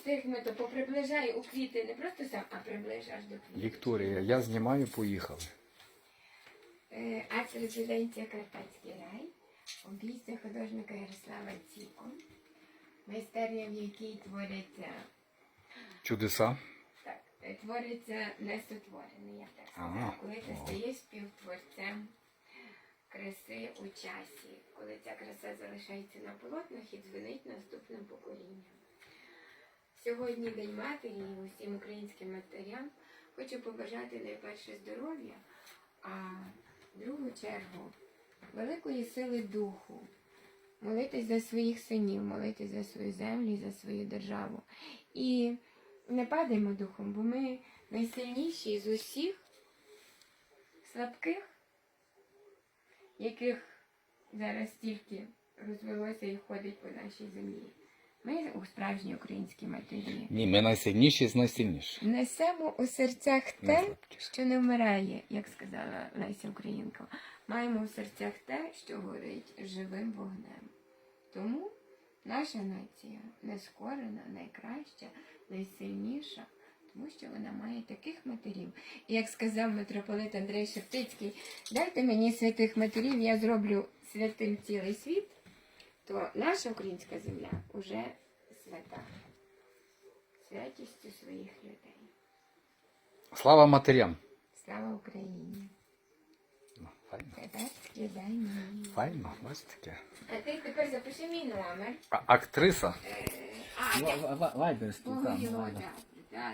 встигну, то поприближай у квіти, не просто сам, а приближаш до квіти. Вікторія, я знімаю, поїхали. Е, Акт резиденція Карпатський рай, обійстя художника Ярослава Ціко, майстерня, в якій творяться, Чудеса. так, е, твориться несотворене, я так Ага. сказала, коли ти О. стаєш співтворцем краси у часі, коли ця краса залишається на полотнах і дзвонить наступним поколінням. Сьогодні День матері і усім українським матерям хочу побажати найперше здоров'я, а в другу чергу великої сили духу. Молитись за своїх синів, молитись за свою землю, за свою державу. І не падаймо духом, бо ми найсильніші з усіх слабких, яких зараз стільки розвелося і ходить по нашій землі. Ми у справжній українській матері. Ні, ми найсильніші з найсильніших. Несемо у серцях те, що не вмирає, як сказала Леся Українка. Маємо у серцях те, що горить живим вогнем. Тому наша нація нескорена, найкраща, найсильніша, тому що вона має таких матерів. І як сказав митрополит Андрей Шептицький, дайте мені святих матерів, я зроблю святим цілий світ, то наша українська земля уже свята святістю своїх людей. Слава матерям. Слава Україні! Ну, Файно. Козацький день. Файно, ось таке. А ти тепер запиши мій номер. А, актриса. А, я Вайбер Ой, о, да, да,